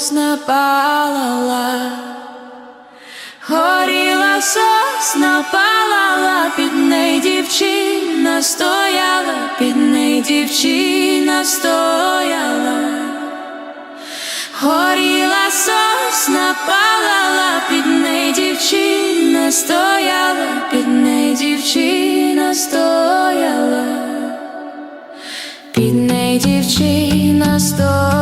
сосна палала, горіла сосна палала, під неї дівчина стояла, під неї дівчина стояла, горіла сосна палала, під неї дівчина стояла, під неї дівчина стояла. Під неї дівчина стояла,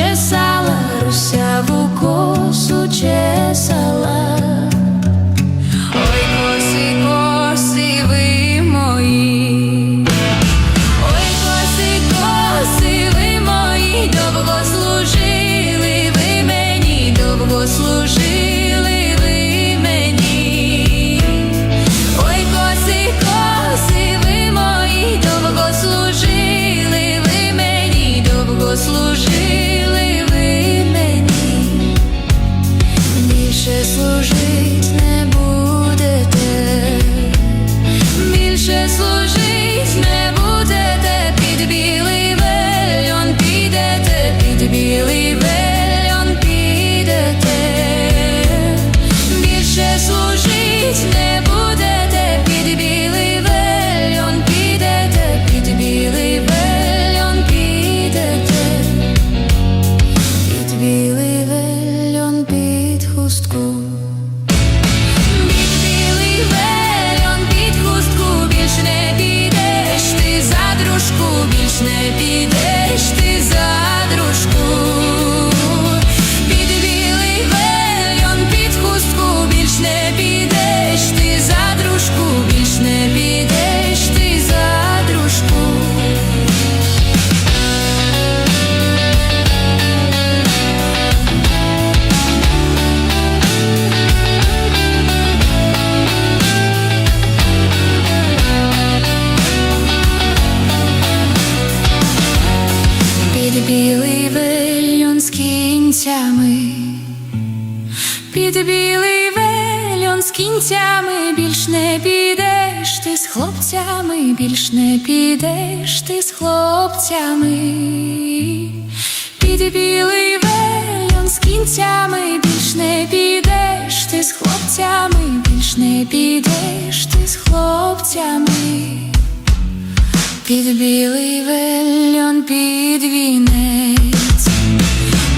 Deixa Під білий вельон з кінцями, під білий вельон з кінцями, більш не підеш ти з хлопцями, більш не підеш ти з хлопцями, під білий вельон з кінцями, більш не підеш ти з хлопцями, більш не підеш ти з хлопцями. Під білий вельон під вінець,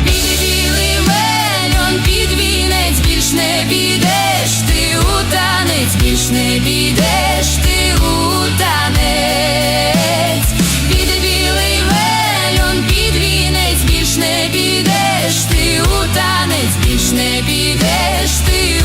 під білий вельон під вінець, більш не підеш ти у танець, більш не підеш ти у танець, під білий вельон під вінець, більш не підеш ти у танець, більш не підеш ти